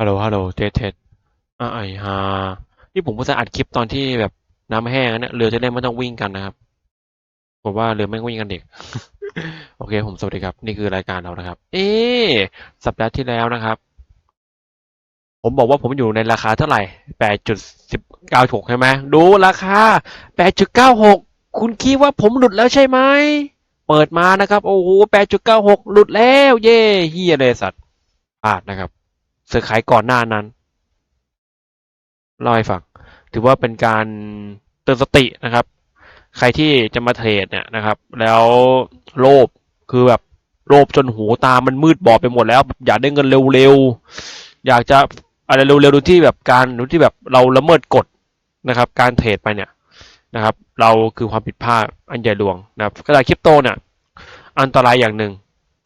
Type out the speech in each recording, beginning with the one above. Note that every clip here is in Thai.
ฮัลโหล ฮัลโหล เทสเทสอ่าไอฮานี่ผมก็จะอัดคลิปตอนที่แบบน้ำแห้งอะเนี่ยเรือจะได้ไม่ต้องวิ่งกันนะครับผมว่าเรือไม่งวิ่งกันเด็ก โอเค ผมสวัสดีครับ นี่คือรายการเรานะครับ เอ๊สัปดาห์ที่แล้วนะครับ ผมบอกว่าผมอยู่ในราคาเท่าไหร่แปดจุดสิบเก้าหกใช่ไหม ดูราคาแปดจุดเก้าหก คุณคิดว่าผมหลุดแล้วใช่ไหม เปิดมานะครับ โอ้โหแปดจุดเก้าหกหลุดแล้ว เย่เฮียเลยสัตว์พลาดนะครับ เสือขายก่อนหน้านั้นเล่าให้ฟังถือว่าเป็นการเตือนสตินะครับ ใครที่จะมาเทรดเนี่ยนะครับ แล้วโลภคือแบบโลภจนหูตามันมืดบอดไปหมดแล้ว อยากได้เงินเร็วๆ อยากจะอะไรเร็วๆดูที่แบบการดูที่แบบเราละเมิดกฎนะครับ การเทรดไปเนี่ยนะครับ เราคือความผิดพลาดอันใหญ่หลวงนะครับกระดาษคริปโตเนี่ยอันตรายอย่างหนึ่ง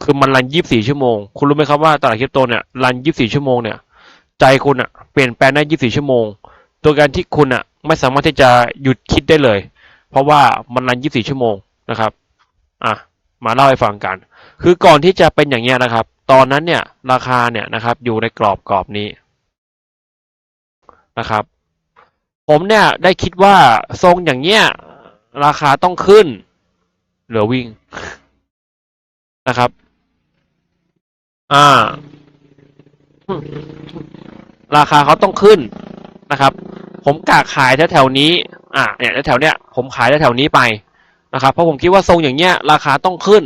คือมันรัน24ชั่วโมง คุณรู้ไหมครับว่าตลาดคริปโตเนี่ยรัน24ชั่วโมงเนี่ย ใจคุณอะเปลี่ยนแปลงได้24ชั่วโมงโดยการที่คุณอะไม่สามารถที่จะหยุดคิดได้เลย เพราะว่ามันรัน24ชั่วโมงนะครับ อะ มาเล่าให้ฟังกัน คือก่อนที่จะเป็นอย่างเงี้ยนะครับ ตอนนั้นเนี่ยราคาเนี่ยนะครับ อยู่ในกรอบกรอบนี้นะครับ ผมเนี่ยได้คิดว่าทรงอย่างเงี้ยราคาต้องขึ้น เหลือวิ่งนะครับ อ่า ราคาเขาต้องขึ้นนะครับ ผมกะขายแถวๆนี้ อ่าเนี่ยแถวเนี้ยผมขายแถวๆนี้ไปนะครับเพราะผมคิดว่าทรงอย่างเงี้ย ราคาต้องขึ้น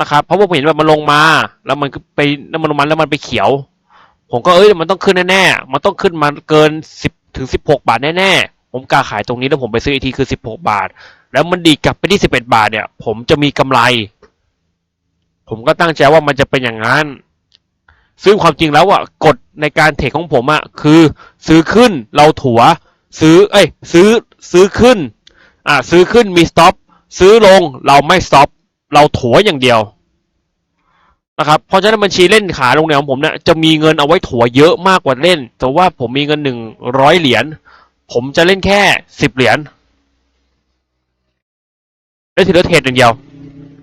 นะครับเพราะว่าผมเห็นว่ามันลงมา แล้วมันก็ไปแล้วมันลงมาแล้วมันไปเขียว ผมก็เอ้ยมันต้องขึ้นแน่ๆมันต้องขึ้นมาเกินสิบถึงสิบหกบาทแน่ๆผมกะขายตรงนี้แล้วผมไปซื้ออีกทีคือสิบหกบาท แล้วมันดีกลับไปที่สิบเอ็ดบาทเนี่ย ผมจะมีกำไร ผมก็ตั้งใจว่ามันจะเป็นอย่างนั้น ซึ่งความจริงแล้วอะกฎในการเทรดของผมอะคือ ซื้อขึ้นเราถัว ซื้อเอ้ยซื้อซื้อขึ้นอ่าซื้อขึ้นมีสต็อปซื้อลงเราไม่สต็อปเราถัวอย่างเดียวนะครับเพราะฉะนั้นบัญชีเล่นขาลงเนี่ยของผมเนี่ยจะมีเงินเอาไว้ถัวเยอะมากกว่าเล่น แต่ว่าผมมีเงินหนึ่งร้อยเหรียญผมจะเล่นแค่สิบเหรียญได้ที่เหลือเทรดอย่างเดียว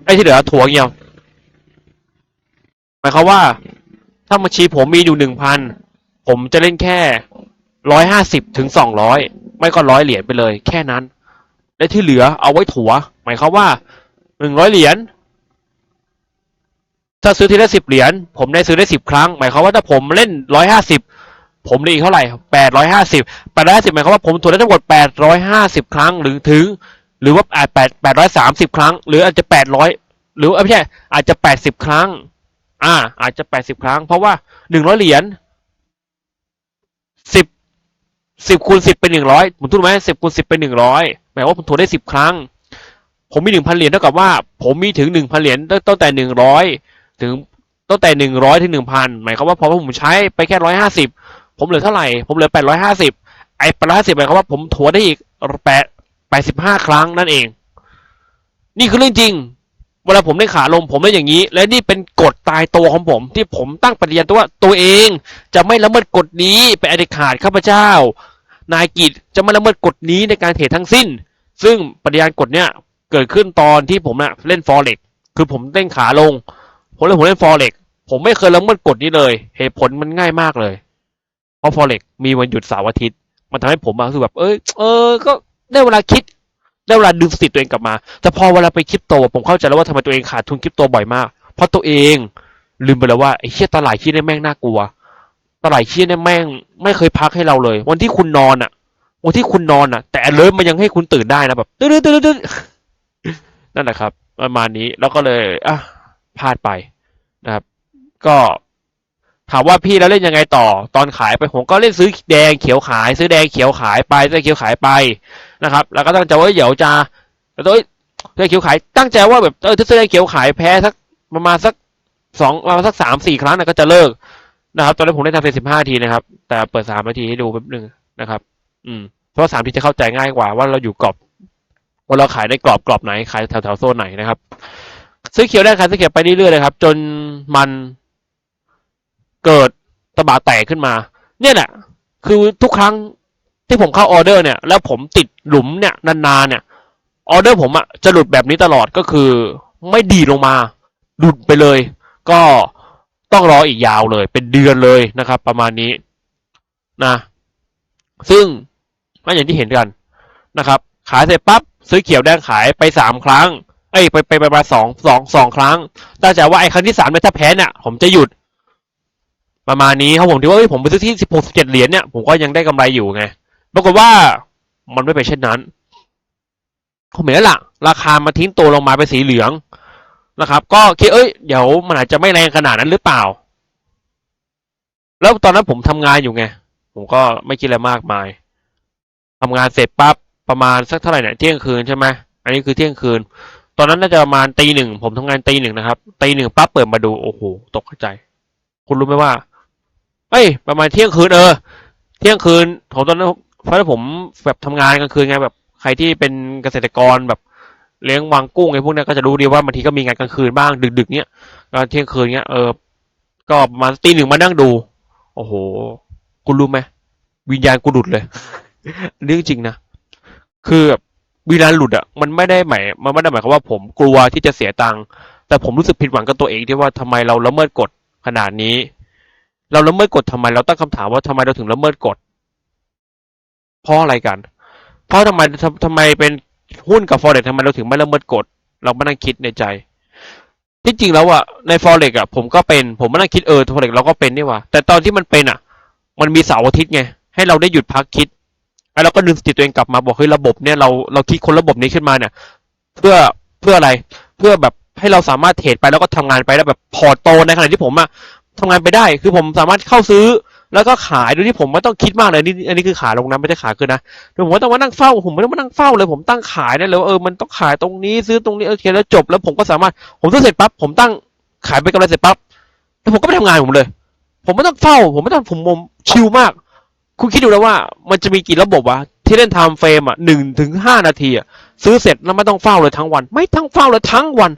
ไอ้ที่เหลือถัวอย่างเดียวายความว่า ถ้าบัญชีผมมีอยู่หนึ่งพันผมจะเล่นแค่ร้อยห้าสิบถึงสองร้อยไม่ก็ร้อยเหรียญไปเลย แค่นั้น และที่เหลือเอาไว้ถัว หมายความว่าหนึ่งร้อยเหรียญถ้าซื้อทีละสิบเหรียญผมได้ซื้อได้สิบครั้ง หมายความว่าถ้าผมเล่นร้อยห้าสิบผมได้อีกเท่าไหร่แปดร้อยห้าสิบแปดร้อยห้าสิบหมายความว่าผมถัวได้ทั้งหมดแปดร้อยห้าสิบครั้งหรือถึง หรือว่าอาจแปดแปดร้อยสามสิบครั้ง หรืออาจจะแปดร้อยหรือไม่ใช่อาจจะแปดสิบครั้ง อ่า อาจจะแปดสิบครั้ง เพราะว่าหนึ่งร้อยเหรียญสิบสิบคูณสิบเป็นหนึ่งร้อยผมพูดไหมสิบคูณสิบเป็นหนึ่งร้อยหมายว่าผมถูได้สิบครั้ง ผมมีหนึ่งพันเหรียญเท่ากับว่า ผมมีถึงหนึ่งพันเหรียญตั้งแต่หนึ่งร้อยถึงตั้งแต่หนึ่งร้อยถึงหนึ่งพันหมายความว่าพอผมใช้ไปแค่ร้อยห้าสิบผมเหลือเท่าไหร่ ผมเหลือแปดร้อยห้าสิบไอ้แปดร้อยห้าสิบหมายความว่าผมถัวได้อีกแปดแปดสิบห้าครั้งนั่นเอง นี่คือเรื่องจริง เวลาผมได้ขาลงผมได้อย่างนี้ และนี่เป็นกฎตายตัวของผม ที่ผมตั้งปฏิญาณตัวว่าตัวเองจะไม่ละเมิดกฎนี้เป็นอเด็ขาดข้าพเจ้า นายกิจจะไม่ละเมิดกฎนี้ในการเทรดทั้งสิ้น ซึ่งปฏิญาณกฎเนี้ยเกิดขึ้นตอนที่ผมน่ะเล่นฟอเร็กคือผมเล่นขาลงผมเล่นผมเล่นฟอเร็กผมไม่เคยละเมิดกฎนี้เลย เหตุผลมันง่ายมากเลย เพราะฟอเร็กมีวันหยุดเสาร์อาทิตย์ มันทำให้ผมอะรู้สึกแบบ เอ้ยเออก็ได้เวลาคิด ได้เวลาดึงสติตัวเองกลับมา แต่พอเวลาไปคริปโต ผมเข้าใจแล้วว่าทำไมตัวเองขาดทุนคริปโตบ่อยมาก เพราะตัวเองลืมไปแล้วว่าไอ้เชี่ยตลาดชี้เนี่ยแม่งน่ากลัว ตลาดชี้เนี่ยแม่งไม่เคยพักให้เราเลย วันที่คุณนอนอะวันที่คุณนอนอะแต่เลิฟมันยังให้คุณตื่นได้นะแบบตื่นตื่นตื่นนั่นแหละครับ ประมาณนี้แล้วก็เลยอะพลาดไปนะครับ ก็ ถามว่าพี่แล้วเล่นยังไงต่อ ตอนขายไปผมก็เล่นซื้อแดงเขียวขาย ซื้อแดงเขียวขายไปซื้อเขียวขายไปนะครับ แล้วก็ตั้งใจว่าเดี๋ยวจะแล้วตัวแดงเขียวขายตั้งใจว่าแบบเออถ้าซื้อแดงเขียวขายแพ้สักประมาณสักสองประมาณสักสามสี่ครั้งนะก็จะเลิกนะครับ ตอนนี้ผมได้ทำเสร็จสิบห้าทีนะครับ แต่เปิดสามนาทีให้ดูแป๊บนึงนะครับ อืมเพราะว่าสามทีจะเข้าใจง่ายกว่าว่าเราอยู่กรอบว่าเราขายในกรอบกรอบไหนขายแถวแถวโซนไหนนะครับ ซื้อเขียวได้ขายซื้อเขียวไปเรื่อยๆเลยครับ จนมัน เกิดตะบะแตกขึ้นมา เนี่ยแหละ คือทุกครั้งที่ผมเข้าออเดอร์เนี่ย แล้วผมติดหลุมเนี่ยนานๆเนี่ยออเดอร์ผมอะจะหลุดแบบนี้ตลอดก็คือ ไม่ดีลงมาหลุดไปเลย ก็ต้องรออีกยาวเลย เป็นเดือนเลยนะครับ ประมาณนี้นะ ซึ่งก็อย่างที่เห็นกันนะครับ ขายเสร็จปั๊บซื้อเขียวแดงขายไปสามครั้ง เอ้ยไปไปไปมาสองสองสองครั้งตั้งใจว่าไอ้ครั้งที่สามเนี่ยถ้าแพ้เนี่ยผมจะหยุด ประมาณนี้ครับผมถือว่าเฮ้ยผมไปซื้อที่สิบหกสิบเจ็ดเหรียญเนี่ยผมก็ยังได้กำไรอยู่ไงปรากฏว่ามันไม่เป็นเช่นนั้นผมเห็นแล้วล่ะ ราคามาทิ้งตัวลงมาเป็นสีเหลืองนะครับ ก็คิดเอ้ยเดี๋ยวมันอาจจะไม่แรงขนาดนั้นหรือเปล่า แล้วตอนนั้นผมทำงานอยู่ไง ผมก็ไม่คิดอะไรมากมายทำงานเสร็จปั๊บประมาณสักเท่าไหร่เนี่ยเที่ยงคืนใช่ไหมอันนี้คือเที่ยงคืน ตอนนั้นน่าจะประมาณตีหนึ่งผมทำงานตีหนึ่งนะครับตีหนึ่งปั๊บเปิดมาดูโอ้โหตกใจ คุณรู้ไหมว่า เอ้ย ประมาณเที่ยงคืนเออ เที่ยงคืนของตอนนั้นเพราะผมแบบทำงานกลางคืนไงแบบใครที่เป็นเกษตรกรแบบเลี้ยงวางกุ้งไอ้พวกนี้ก็จะรู้ดีว่าบางทีก็มีงานกลางคืนบ้างดึกๆเนี้ยตอนเที่ยงคืนเนี้ยเออก็ประมาณตีหนึ่งมานั่งดู โอ้โหคุณรู้ไหมวิญญาณกูหลุดเลยเรื่องจริงนะคือแบบวิญญาณหลุดอะมันไม่ได้หมายมันไม่ได้หมายความว่าผมกลัวที่จะเสียตังค์แต่ผมรู้สึกผิดหวังกับตัวเองที่ว่าทำไมเราละเมิดกฎขนาดนี้ เราละเมิดกฎทำไม เราตั้งคำถามว่าทำไมเราถึงละเมิดกฎเพราะอะไรกัน เพราะทำไมทำทำไมเป็นหุ้นกับฟอเร็กทำไมเราถึงไม่ละเมิดกฎเราไม่นั่งคิดในใจ ที่จริงแล้วอะในฟอเร็กอะผมก็เป็นผมไม่นั่งคิดเออฟอเร็กเราก็เป็นนี่ว่าแต่ตอนที่มันเป็นอะมันมีเสาร์อาทิตย์ไงให้เราได้หยุดพักคิดแล้วเราก็ดึงสติตัวเองกลับมาบอกเฮ้ยระบบเนี่ยเราเราคิดคนระบบนี้ขึ้นมาเนี่ย เพื่อเพื่ออะไรเพื่อแบบให้เราสามารถเทรดไปแล้วก็ทำงานไปแล้วแบบพอโตในขณะที่ผมอะ ทำงานไปได้ คือผมสามารถเข้าซื้อ แล้วก็ขายโดยที่ผมไม่ต้องคิดมากเลยนี่อันนี้คือขาลงนะไม่ได้ขาขึ้นนะโดยผมไม่ต้องมานั่งเฝ้า ผมไม่ต้องมานั่งเฝ้าเลย ผมตั้งขายได้เลยว่าเออมันต้องขายตรงนี้ซื้อตรงนี้โอเคแล้วจบ แล้วผมก็สามารถผมซื้อเสร็จปั๊บผมตั้งขายไปกำไรเสร็จปั๊บแล้วผมก็ไปทำงานผมเลย ผมไม่ต้องเฝ้า ผมไม่ต้องผมผมชิลมาก คุณคิดดูแล้วว่า มันจะมีกี่ระบบวะที่เล่นไทม์เฟรมอะหนึ่งถึงห้านาทีอะซื้อเสร็จแล้วไม่ต้องเฝ้าเลยทั้งวัน ไม่ต้องเฝ้าเลยทั้งวัน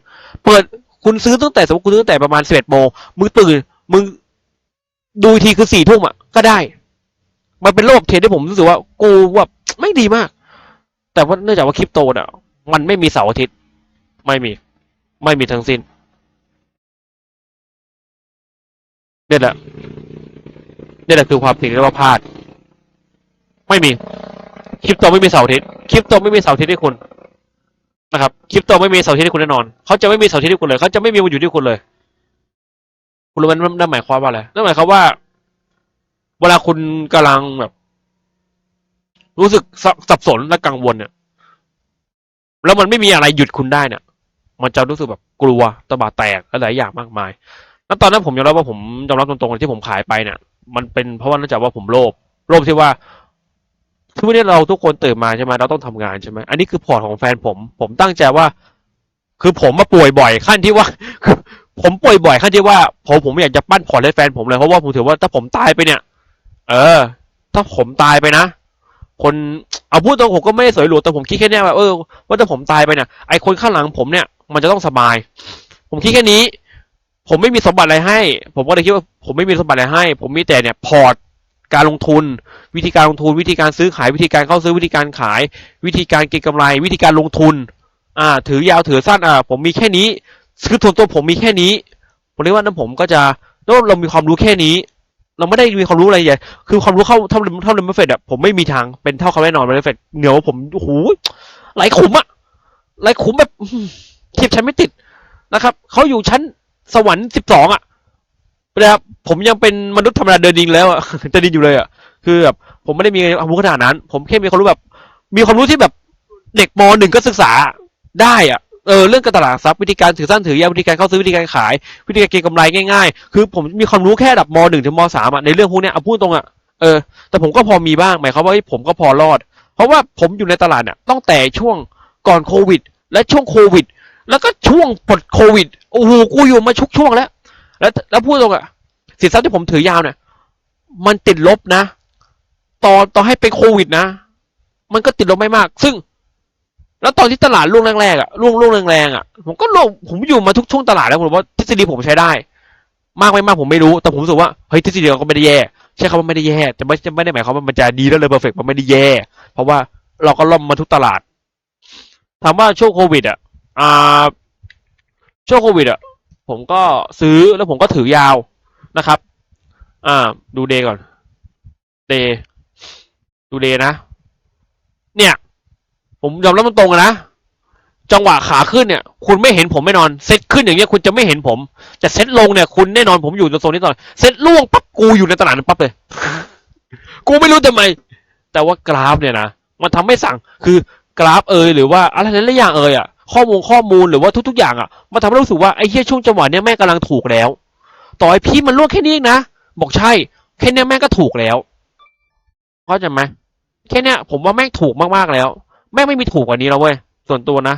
เปิดคุณซื้อตั้งแต่สมมติคุณซื้อตั้งแต่ประมาณสิบเอ็ดโมงมึงตื่น มึงดูทีคือสี่ทุ่มอะ ก็ได้ มันเป็นโลกเทรดที่ผมรู้สึกว่า กูว่าไม่ดีมาก แต่ว่าเนื่องจากว่าคริปโตเนี่ยมันไม่มีเสาร์อาทิตย์ ไม่มี ไม่มีทั้งสิ้นเนี่ยแหละเนี่ยแหละคือความสิ่งที่เรียกว่าพลาด ไม่มีคริปโตไม่มีเสาร์อาทิตย์คริปโตไม่มีเสาร์อาทิตย์ให้คุณนะครับคริปโตไม่มีเสาร์อาทิตย์ให้คุณแน่นอนเขาจะไม่มีเสาร์อาทิตย์ให้คุณเลยเขาจะไม่มีวันหยุดให้คุณเลย คุณรู้ไหมนั่นหมายความว่าอะไรนั่นหมายความว่า เวลาคุณกำลังแบบ รู้สึกสับสับสนและกังวลเนี่ย แล้วมันไม่มีอะไรหยุดคุณได้เนี่ยมันจะรู้สึกแบบกลัวตบะแตกและหลายอย่างมากมายแล้วตอนนั้นผมยอมรับว่าผมยอมรับตรงๆที่ผมขายไปเนี่ย มันเป็นเพราะว่าเนื่องจากว่าผมโลภโลภที่ว่าทุกวันนี้เราทุกคนตื่นมาใช่ไหมเราต้องทำงานใช่ไหมอันนี้คือพอร์ตของแฟนผม ผมตั้งใจว่า คือผมมาป่วยบ่อยขั้นที่ว่า ผมป่วยบ่อยขั้นที่ว่าผมผมอยากจะปั้นพอร์ตให้แฟนผมเลยเพราะว่าผมถือว่าถ้าผมตายไปเนี่ย เออ ถ้าผมตายไปนะคนเอาพูดตรงผมก็ไม่ได้สวยหรูแต่ผมคิดแค่เนี้ยว่าเออว่าถ้าผมตายไปเนี่ยไอคนข้างหลังผมเนี่ย มันจะต้องสบาย ผมคิดแค่นี้ ผมไม่มีสมบัติอะไรให้ ผมก็เลยคิดว่าผมไม่มีสมบัติอะไรให้ ผมมีแต่เนี่ยพอร์ตการลงทุน วิธีการลงทุน วิธีการซื้อขายวิธีการเข้าซื้อวิธีการขาย วิธีการเก็งกำไร วิธีการลงทุน อ่า ถือยาวถือสั้นอ่า ผมมีแค่นี้ คือส่วนตัวผมมีแค่นี้ ผมเรียกว่านั้นผมก็จะแล้วเรามีความรู้แค่นี้ เราไม่ได้มีความรู้อะไรใหญ่ คือความรู้เข้าเท่าเท่าเลมเฟดอะผมไม่มีทางเป็นเท่าเขาแน่นอนเลมเฟดเหนียวผมโอ้โหไหลขุมอะไหลขุมแบบเทียบชั้นไม่ติดนะครับเขาอยู่ชั้นสวรรค์สิบสองอะนะครับผมยังเป็นมนุษย์ธรรมดาเดินดินแล้วอะเดินดินอยู่เลยอะคือแบบผมไม่ได้มีความรู้ขนาดนั้น ผมแค่มีความรู้แบบ มีความรู้ที่แบบเด็กมหนึ่งก็ศึกษาได้อะ เออเรื่องการตลาดหลักทรัพย์วิธีการถือสั้นถือยาววิธีการเข้าซื้อวิธีการขาย วิธีการเก็งกำไรง่ายๆ คือผมมีความรู้แค่ดับมหนึ่งถึงมสามอะในเรื่องพวกเนี้ยเอาพูดตรงอะเออแต่ผมก็พอมีบ้างหมายความว่าผมก็พอรอด เพราะว่าผมอยู่ในตลาดเนี่ยตั้งแต่ช่วงก่อนโควิด และช่วงโควิด แล้วก็ช่วงปลดโควิดโอ้โหกูอยู่มาชุกช่วงแล้ว แล้วแล้วพูดตรงอะสินทรัพย์ที่ผมถือยาวเนี่ยมันติดลบนะต่อต่อให้เป็นโควิดนะ มันก็ติดลบไม่มาก ซึ่ง แล้วตอนที่ตลาดร่วงแรกๆอะร่วงร่วงแรงๆอะผมก็ลงผมอยู่มาทุกช่วงตลาดแล้วผมว่าทฤษฎีผมใช้ได้ มากไม่มากผมไม่รู้แต่ผมรู้สึกว่าเฮ้ยทฤษฎีเราก็ไม่ได้แย่ใช่คำว่าไม่ได้แย่แต่ไม่จะไม่ได้หมายความว่ามันจะดีแล้วเลยเพอร์เฟกมันไม่ได้แย่ เพราะว่าเราก็ล่อมมาทุกตลาดถามว่าช่วงโควิด อะอ่าช่วงโควิดอะผมก็ซื้อแล้วผมก็ถือยาวนะครับ อ่า ดูเดก่อน เด ดูเดนะ เนี่ย ผมยอมรับมันตรงๆนะจังหวะขาขึ้นเนี่ย คุณไม่เห็นผมแน่นอนเซตขึ้นอย่างเงี้ยคุณจะไม่เห็นผม แต่เซตลงเนี่ยคุณแน่นอนผมอยู่ในโซนนี้ตลอดเซตล่วงปั๊บกูอยู่ในตลาดนั้นปั๊บเลย กูไม่รู้ทำไม แต่ว่ากราฟเนี่ยนะมันทำให้สั่งคือกราฟเอยหรือว่าอะไรหลายอย่างเอยอะข้อมูลข้อมูลหรือว่าทุก ๆ อย่างอะมันทำให้รู้สึกว่าไอ้เหี้ยช่วงจังหวะเนี้ยแม่งกำลังถูกแล้ว ต่อให้พี่มันล่วงแค่นี้นะบอกใช่แค่เนี้ยแม่ก็ถูกแล้วเข้าใจไหมแค่เนี้ยผมว่าแม่งถูกมากๆแล้ว แม่งไม่มีถูกกว่านี้แล้วเว้ยส่วนตัวนะ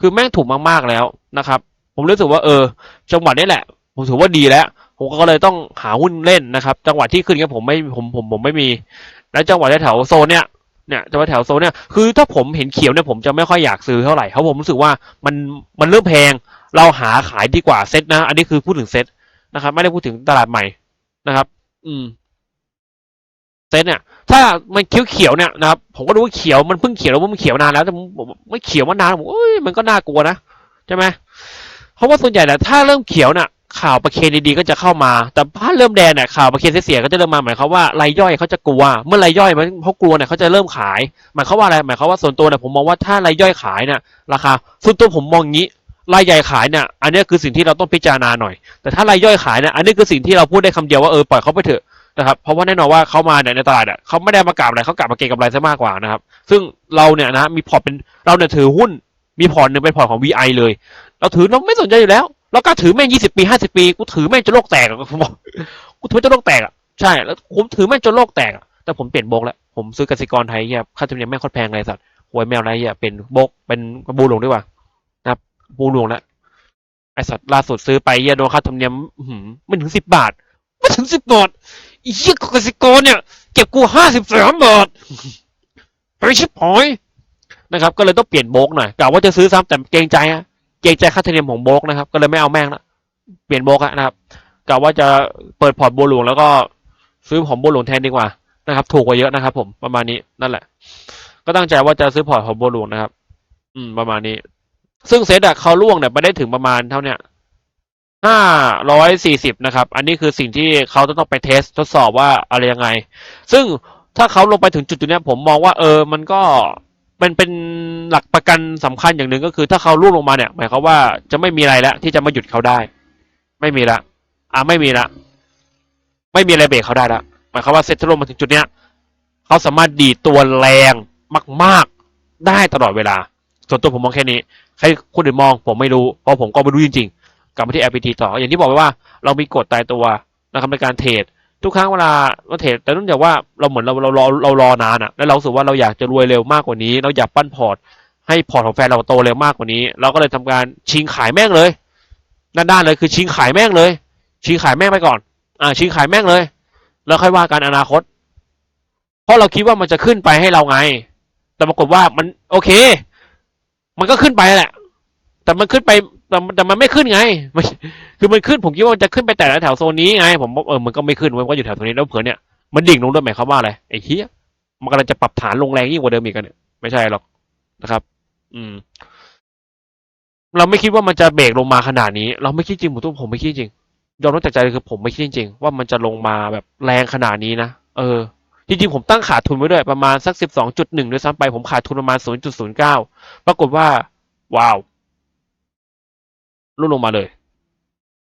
คือแม่งถูกมากๆแล้วนะครับ ผมรู้สึกว่าเออ จังหวะนี้แหละ ผมถือว่าดีแล้ว ผมก็เลยต้องหาหุ้นเล่นนะครับ จังหวะที่ขึ้นเงี้ยผมไม่ผมผมผมไม่มี แล้วจังหวะแถวโซนเนี้ยเนี่ยจังหวะแถวโซนเนี่ยคือถ้าผมเห็นเขียวเนี่ยผมจะไม่ค่อยอยากซื้อเท่าไหร่เพราะผมรู้สึกว่ามันมันเริ่มแพงเราหาขายดีกว่าเซ็ตนะ อันนี้คือพูดถึงเซ็ตนะครับ ไม่ได้พูดถึงตลาดใหม่นะครับ อืม เซ็ตเนี่ย ถ้ามันเขียวเขียวๆเนี่ยนะครับผมก็รู้ว่าเขียวมันเพิ่งเขียวแล้วมันเขียวนานแล้วแต่ผมไม่เขียวมานานผมเอ้ยมันก็น่ากลัวนะใช่ไหมเพราะว่าส่วนใหญ่เนี่ยถ้าเริ่มเขียวเนี่ยข่าวประเคนดีๆก็จะเข้ามา แต่ถ้าเริ่มแดงเนี่ยข่าวประเคนเสียๆก็จะเริ่มมาหมายความว่ารายย่อยเขาจะกลัว เมื่อรายย่อยมันเขากลัวเนี่ยเขาจะเริ่มขาย หมายความว่าอะไรหมายความว่าส่วนตัวเนี่ยผมมองว่าถ้ารายย่อยขายเนี่ยราคาส่วนตัวผมมองงี้รายใหญ่ขายเนี่ย อันนี้คือสิ่งที่เราต้องพิจารณาหน่อย แต่ถ้ารายย่อยขายเนี่ย อันนี้คือสิ่งที่เราพูดได้คำเดียวว่าเออปล่อยเขาไปเถอะ นะครับเพราะว่าแน่นอนว่าเขามาเนี่ยในตลาดอะเขาไม่ได้มากราบอะไรเขากลับมาเก็งกำไรซะมากกว่านะครับ ซึ่งเราเนี่ยนะมีพอร์ตเป็นเราเนี่ยถือหุ้นมีพอร์ตหนึ่งเป็นพอร์ตของ VI เลย เราถือเราไม่สนใจอยู่แล้ว เรากล้าถือแม่งยี่สิบปีห้าสิบปีกูถือแม่งจนโลกแตกอะผมบอกกูถือจนโลกแตกอะใช่แล้วผมถือแม่งจนโลกแตกอะแต่ผมเปลี่ยนโบกแล้วผมซื้อกสิกรไทยเหี้ยค่าธรรมเนียมแม่งโคตรแพงเลยสัตว์หวยแมวอะไรเหี้ยเป็นโบกเป็นบูหลวงดีกว่านะครับบูหลวงแล้วไอสัตว์ล่าสุดซื้อไปเหี้ยโดนค่าธรรมเนียมไม่ถึงสิบบาท ไม่ถึงสิบบาทอ้เหี้ยกสิกรเนี่ย เก็บกูห้าสิบสามบาทไปชิบหอยนะครับ ก็เลยต้องเปลี่ยนโบกหน่อยกะว่าจะซื้อซ้ำแต่เกรงใจอะเกรงใจค่าธรรมเนียมของโบกนะครับ ก็เลยไม่เอาแม่งละเปลี่ยนโบกนะครับกะว่าจะเปิดพอร์ตบัวหลวงแล้วก็ซื้อของบัวหลวงแทนดีกว่านะครับ ถูกกว่าเยอะนะครับ ผมประมาณนี้นั่นแหละ ก็ตั้งใจว่าจะซื้อพอร์ตของบัวหลวงนะครับ อืมประมาณนี้ ซึ่งเซตอะเขาล่วงเนี่ยไปได้ถึงประมาณเท่าเนี้ย ห้าร้อยสี่สิบนะครับ อันนี้คือสิ่งที่เขาจะต้องไปเทสทดสอบว่าอะไรยังไง ซึ่งถ้าเขาลงไปถึงจุดจุดนี้ผมมองว่าเออ มันก็เป็นเป็นหลักประกันสำคัญอย่างหนึ่งก็คือ ถ้าเขาล่วงลงมาเนี่ย หมายความว่าจะไม่มีอะไรแล้วที่จะมาหยุดเขาได้ ไม่มีละอะไม่มีละไม่มีอะไรเบรกเขาได้ละหมายความว่าเซ็ตทลงมาถึงจุดเนี้ยเขาสามารถดีดตัวแรงมาก ๆได้ตลอดเวลา ส่วนตัวผมมองแค่นี้ ใครคนอื่นมองผมไม่รู้เพราะผมก็ไม่รู้จริงๆ กลับมาที่ LPT ต่อ อย่างที่บอกไปว่าเรามีกฎตายตัวนะครับในการเทรดทุกครั้งเวลาเราเทรดแต่เนื่องจากว่าเราเหมือนเราเราเราเรารอนานอะแล้วเรารู้สึกว่าเราอยากจะรวยเร็วมากกว่านี้ เราอยากปั้นพอร์ตให้พอร์ตของแฟนเราโตเร็วมากกว่านี้ เราก็เลยทำการชิงขายแม่งเลยด้านๆเลยคือชิงขายแม่งเลย ชิงขายแม่งไปก่อนอ่าชิงขายแม่งเลย แล้วค่อยว่ากันอนาคต เพราะเราคิดว่ามันจะขึ้นไปให้เราไง แต่ปรากฏว่ามันโอเค มันก็ขึ้นไปแหละ แต่มันขึ้นไป แต่แต่มันไม่ขึ้นไงไม่คือมันขึ้นผมคิดว่ามันจะขึ้นไปแต่ละแถวโซนนี้ไงผมบอกเออมันก็ไม่ขึ้นเว้ยมันก็อยู่แถวโซนนี้แล้วเผื่อเนี่ยมันดิ่งลงด้วยหมายความว่าอะไรไอ้เหี้ยมันกำลังจะปรับฐานลงแรงยิ่งกว่าเดิมอีกกันเนี่ยไม่ใช่หรอกนะครับ อืม เราไม่คิดว่ามันจะเบรกลงมาขนาดนี้ เราไม่คิดจริงผมตัวผมไม่คิดจริงยอมรับจากใจเลยคือผมไม่คิดจริง ๆ ว่ามันจะลงมาแบบแรงขนาดนี้นะเออจริงๆผมตั้งขาดทุนไว้ด้วยประมาณสักสิบสองจุดหนึ่งด้วยซ้ำไปผมขาดทุนประมาณศูนย์จุดศูนย์เก้าปรากฏว่า ว้าว ลุ่นลงมาเลย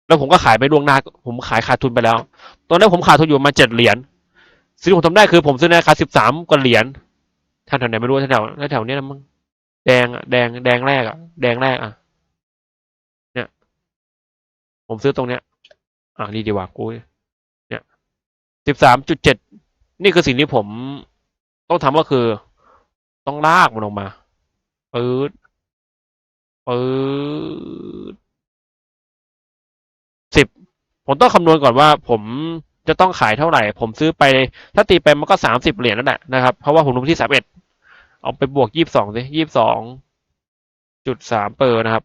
แล้วผมก็ขายไปล่วงหน้า ผมขายขาดทุนไปแล้ว ตอนนั้นผมขาดทุนอยู่มาเจ็ดเหรียญสิ่งที่ผมทำได้คือผมซื้อในราคาสิบสามกว่าเหรียญแถวไหนไม่รู้แถวแถวเนี้ยนะมั้งแดงอะแดงแดงแรกอะแดงแรกอะเนี่ย ผมซื้อตรงเนี้ย อ่านี่ดีกว่ากูเนี่ยสิบสามจุดเจ็ดนี่คือสิ่งที่ผมต้องทำก็คือ ต้องลากมันออกมาปื๊ดปื๊ด ผมต้องคำนวณก่อนว่าผมจะต้องขายเท่าไหร่ ผมซื้อไปถ้าตีไปมันก็สามสิบเหรียญนั่นแหละนะครับ เพราะว่าผมลงที่สามเอ็ดเอาไปบวกยี่สิบสองสิยี่สิบสองจุดสามเปอร์นะครับ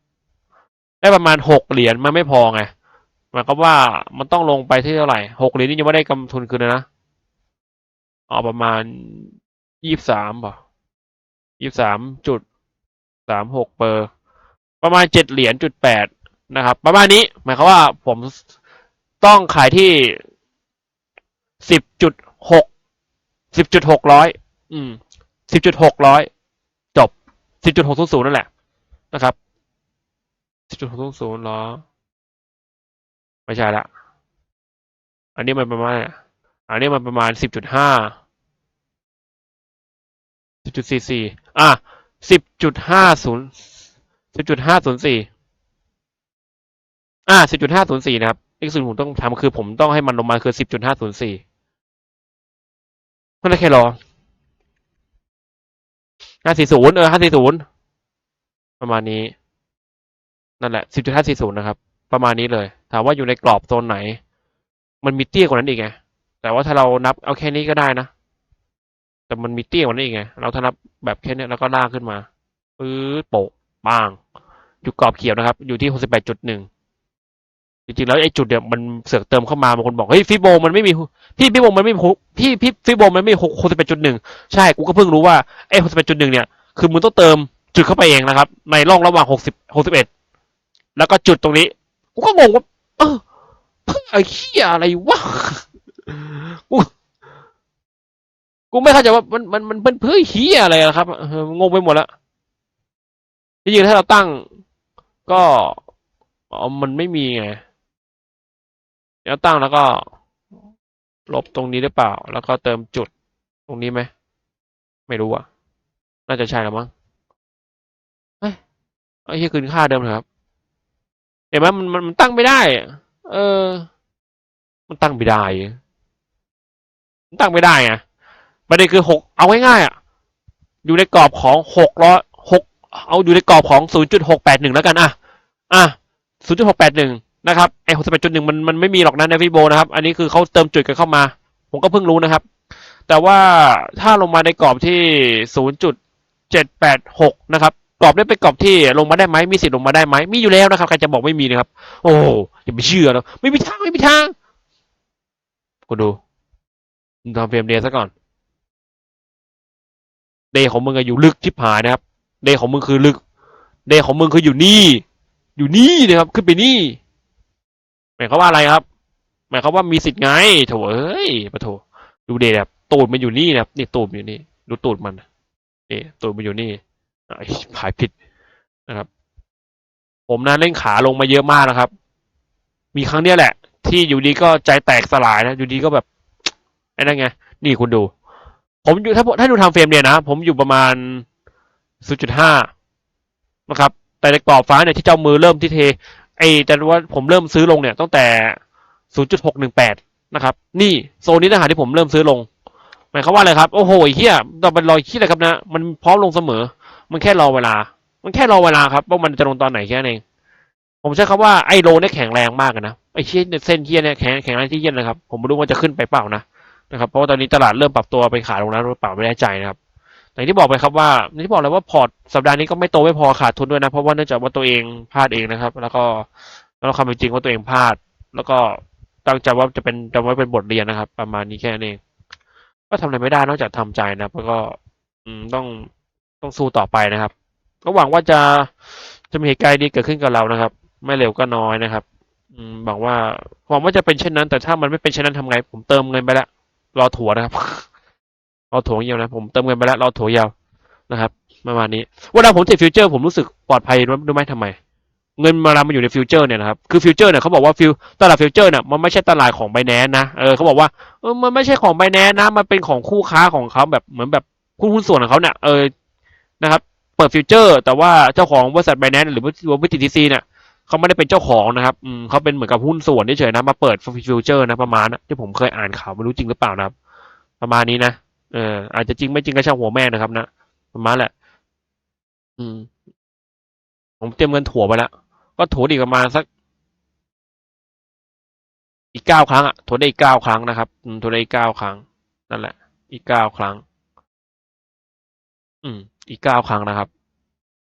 ได้ประมาณหกเหรียญมันไม่พอไงหมายความว่ามันต้องลงไปที่เท่าไหร่หกเหรียญนี่ยังไม่ได้กำทุนคืนเลยนะเอาประมาณยี่สามป่ะยี่สามจุดสามหกเปอร์ ประมาณเจ็ดเหรียญจุดแปดนะครับ ประมาณนี้ หมายความว่าผม ต้องขายที่สิบจุดหกสิบจุดหกร้อยอืมสิบจุดหกร้อยจบสิบจุดหกศูนย์นั่นแหละนะครับสิบจุดหกศูนย์หรอ ไม่ใช่ละ อันนี้มันประมาณ อันนี้มันประมาณสิบจุดห้าสิบจุดสี่สี่อะสิบจุดห้าศูนย์สิบจุดห้าศูนย์สี่อะสิบจุดห้าศูนย์สี่นะครับ อีกสิ่งผมต้องทำคือผมต้องให้มันลงมาคือสิบจุดห้าศูนย์สี่นั่นแหละแค่รอห้าสี่ศูนย์เออห้าสี่ศูนย์ประมาณนี้ นั่นแหละสิบจุดห้าสี่ศูนย์นะครับ ประมาณนี้เลย ถามว่าอยู่ในกรอบโซนไหน มันมีเตี้ยกว่านั้นอีกไง แต่ว่าถ้าเรานับเอาแค่นี้ก็ได้นะ แต่มันมีเตี้ยกว่านั้นอีกไง เราถ้านับแบบแค่นี้แล้วก็ลากขึ้นมาปื๊ดโปะบาง อยู่กรอบเขียวนะครับ อยู่ที่หกสิบแปดจุดหนึ่ง จริงๆแล้วไอ้จุดเนี่ยมันเสือกเติมเข้ามาบางคนบอกเฮ้ยฟิโบมันไม่มีพี่ฟิโบมันไม่มีพี่พี่ฟิโบมันไม่มีหกสิบแปดจุดหนึ่งใช่กูก็เพิ่งรู้ว่าไอ้หกสิบแปดจุดหนึ่งเนี่ยคือมึงต้องเติมจุดเข้าไปเองนะครับ ในร่องระหว่างหกสิบหกสิบเอ็ดแล้วก็จุดตรงนี้กูก็งงว่าเออไอ้เหี้ยอะไรวะกูกูไม่เข้าใจว่ามันมันมันเป็นเพื่อเหี้ยอะไรอะครับงงไปหมดแล้วจริงๆถ้าเราตั้งก็มันไม่มีไง แล้วตั้งแล้วก็ ลบตรงนี้หรือเปล่า แล้วก็เติมจุดตรงนี้ไหม ไม่รู้อะ น่าจะใช่แล้วมั้งเฮ้ยไอ้ที่คืนค่าเดิมเถอะครับ เห็นไหมมันมันมันตั้งไม่ได้ เออ มันตั้งไม่ได้ มันตั้งไม่ได้ไงประเด็นคือหกเอาง่ายๆอะ อยู่ในกรอบของหกร้อยหกเอาอยู่ในกรอบของศูนย์จุดหกแปดหนึ่งแล้วกันอะ อะศูนย์จุดหกแปดหนึ่ง นะครับไอหกสิบแปดจุดหนึ่งมันมันไม่มีหรอกนะในฟิโบนะครับ อันนี้คือเขาเติมจุดกันเข้ามา ผมก็เพิ่งรู้นะครับ แต่ว่าถ้าลงมาในกรอบที่ศูนย์จุดเจ็ดแปดหกนะครับกรอบนี้เป็นกรอบที่ลงมาได้ไหมมีสิทธิ์ลงมาได้ไหมมีอยู่แล้วนะครับใครจะบอกไม่มีนะครับ โอ้อย่าไปเชื่อนะไม่มีทางไม่มีทางกูดูทำเฟรมเดย์ซะก่อนเดย์ของมึงอะอยู่ลึกชิบหายนะครับ เดย์ของมึงคือลึก เดย์ของมึงคืออยู่นี่ อยู่นี่นะครับ ขึ้นไปนี่ หมายความว่าอะไรครับ หมายความว่ามีสิทธิ์ไงโถเอ้ยปะโถดูเดย์แบบตูดมันอยู่นี่นะครับนี่ตูดอยู่นี่ ดูตูดมันนี่ตูดมันอยู่นี่ไอ้ผายผิดนะครับ ผมนะเล่นขาลงมาเยอะมากนะครับ มีครั้งเนี้ยแหละ ที่อยู่ดีก็ใจแตกสลายนะอยู่ดีก็แบบไอ้นั่นไง นี่คุณดู ผมอยู่ถ้าถ้าดูทำเฟรมเนี่ยนะ ผมอยู่ประมาณ0.5นะครับ แต่ในกรอบฟ้าเนี่ยที่เจ้ามือเริ่มที่เท ไอ้แต่ว่าผมเริ่มซื้อลงเนี่ยตั้งแต่ 0.618 นะครับ นี่โซนนี้นะฮะที่ผมเริ่มซื้อลง หมายความว่าอะไรครับ โอ้โหเฮียต่อเป็นรอยขี้อะไรครับนะ มันพร้อมลงเสมอ มันแค่รอเวลา มันแค่รอเวลาครับว่ามันจะลงตอนไหนแค่นั้นเองผมใช้คำว่าไอ้โลเนี่ยแข็งแรงมากนะไอ้เชี่ยเนี่ยเส้นเฮียเนี่ยแข็งแข็งแรงที่เย็นนะครับ ผมไม่รู้ว่าจะขึ้นไปเปล่านะนะครับ เพราะว่าตอนนี้ตลาดเริ่มปรับตัวไปขาลงแล้วหรือเปล่าไม่แน่ใจนะครับ อย่างที่บอกไปครับว่าอย่างที่บอกเลยว่าพอร์ตสัปดาห์นี้ก็ไม่โตไม่พอขาดทุนด้วยนะ เพราะว่าเนื่องจากว่าตัวเองพลาดเองนะครับ แล้วก็แล้วความเป็นจริงว่าตัวเองพลาด แล้วก็ตั้งใจว่าจะเป็นจะไว้เป็นบทเรียนนะครับ ประมาณนี้แค่นั้นเอง ก็ทำอะไรไม่ได้นอกจากทำใจนะแล้วก็อืมต้องต้องสู้ต่อไปนะครับ ก็หวังว่าจะจะมีเหตุการณ์ดีเกิดขึ้นกับเรานะครับ ไม่เร็วก็น้อยนะครับ อืมหวังว่าหวังว่าจะเป็นเช่นนั้น แต่ถ้ามันไม่เป็นเช่นนั้นทำไง ผมเติมเงินไปแล้วรอถัวนะครับ รอถัวยาวนะผมเติมเงินไปแล้วรอถัวยาวนะครับประมาณนี้เวลาผมเทรดฟิวเจอร์ผมรู้สึกปลอดภัยรู้ไหมทำไม เงินมาลามันอยู่ในฟิวเจอร์เนี่ยนะครับคือฟิวเจอร์เนี่ยเขาบอกว่าฟิวตลาดฟิวเจอร์เนี่ยมันไม่ใช่ตลาดของไบแนนนะเออเขาบอกว่าเออมันไม่ใช่ของไบแนนนะมันเป็นของคู่ค้าของเขาแบบเหมือนแบบหุ้นหุ้นส่วนของเขาเนี่ยเออนะครับเปิดฟิวเจอร์ แต่ว่าเจ้าของบริษัทไบแนนหรือว่าวิติซีเนี่ยเขาไม่ได้เป็นเจ้าของนะครับอืมเขาเป็นเหมือนกับหุ้นส่วนเฉยๆนะมาเปิดฟิวเจอร์นะประมาณนะที่ผมเคยอ่านข่าวไม่รู้จริงหรือเปล่านะครับ ประมาณนี้นะ เอออาจจะจริงไม่จริงก็ช่างหัวแม่นะครับนะประมาณแหละ อืม ผมเตรียมเงินถั่วไปแล้ว ก็ถั่วอีกประมาณสัก อีกเก้าครั้งอะถั่วได้อีกเก้าครั้งนะครับถั่วได้อีกเก้าครั้ง นั่นแหละ อีกเก้าครั้ง อืม อีกเก้าครั้งนะครับ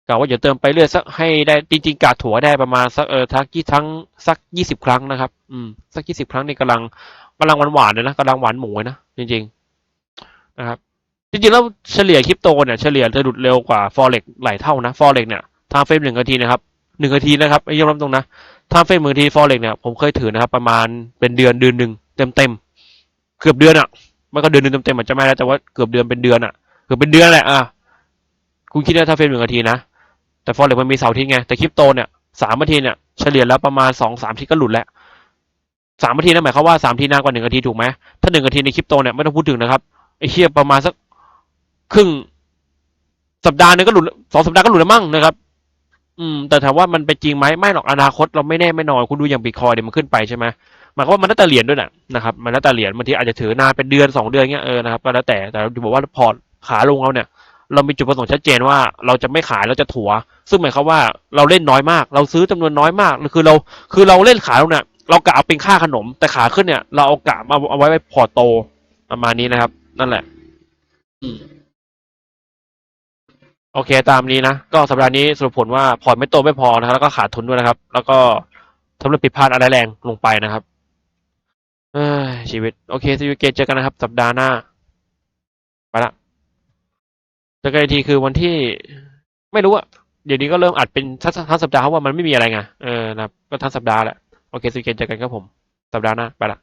กะว่าอย่าเติมไปเรื่อยสักให้ได้จริงๆกาดถั่วได้ประมาณสักเออทักยี่ทั้งสักยี่สิบครั้งนะครับ อืม สักยี่สิบครั้งนี่กำลังกำลังหวานๆเลยนะกำลังหวานหมูเลยนะจริงๆ นะครับจริงๆแล้วเฉลี่ยคริปโตเนี่ยเฉลี่ยจะหลุดเร็วกว่าฟอเร็กหลายเท่านะฟอเร็กเนี่ยทางเฟรมหนึ่งนาทีนะครับหนึ่งนาทีนะครับไม่ยอมรับตรงนะถ้าเฟรมหนมือทีฟอเร็กเนี่ยผมเคยถือนะครับ ประมาณเป็นเดือนเดือนหนึ่งเต็มเต็มๆเกือบเดือนอะมันก็เดือนหนึ่งเต็มเต็มๆอาจจะไม่แล้วแต่ว่าเกือบเดือนเป็นเดือนอะเกือบเป็นเดือนแหละอะคุณคิดว่าถ้าเฟนหนึ่งนาทีนะแต่ฟอเร็กมันมีเสาร์อาที่ไงแต่คริปโตเนี่ยสามนาทีเนี่ยเฉลี่ยแล้วประมาณสองสามทีก็หลุดแล้วสามนาทีนั่นหมายความว่าสามทีนานกว่าหนึ่งนาทีถูกไหมถ้าหนึ่งนาทีในคริปโตเนี่ยไม่ต้องพูดถึงนะครับ ไอ้เชี่ยประมาณสักครึ่งสัปดาห์หนึงก็หลุดสองสัปดาห์ก็หลุดแล้วมั้งนะครับ อืม แต่ถามว่ามันเป็นจริงไหมไม่หรอกอนาคตเราไม่แน่ไม่นอนคุณดูอย่างบิตคอยเนี่ยมันขึ้นไปใช่ไหมหมายความว่ามันแล้วแต่เหรียญด้วยนะนะครับ มันแล้วแต่เหรียญบางทีอาจจะถือนานเป็นเดือนสองเดือนเงี้ยเออนะครับก็แล้วแต่แต่เราจะบอกว่าพอร์ตขาลงเราเนี่ย เรามีจุดประสงค์ชัดเจนว่าเราจะไม่ขายเราจะถัว ซึ่งหมายความว่าเราเล่นน้อยมาก เราซื้อจำนวนน้อยมากคือเรา คือเราเล่นขาลงเนี่ยเรากะเอาเป็นค่าขนม แต่ขาขึ้นเนี่ย เราเอากะมาเอาไว้ไว้พอร์ตโตประมาณนี้นะครับ นั่นแหละ อืมโอเค ตามนี้นะ ก็สัปดาห์นี้สรุปผลว่าพอร์ตไม่โตไม่พอนะครับ แล้วก็ขาดทุนด้วยนะครับ แล้วก็ทำเรื่องผิดพลาดอะไรแรงลงไปนะครับเอ้ยชีวิต โอเคซีอูเกเจอกันนะครับ สัปดาห์หน้า ไปละเจอกันอีกทีคือวันที่ ไม่รู้อะเดี๋ยวนี้ก็เริ่มอัดเป็นทั้งทั้งสัปดาห์เพราะว่ามันไม่มีอะไรไงเออนะครับก็ทั้งสัปดาห์แหละโอเคซีอูเกเจอกันครับผม สัปดาห์หน้า ไปละ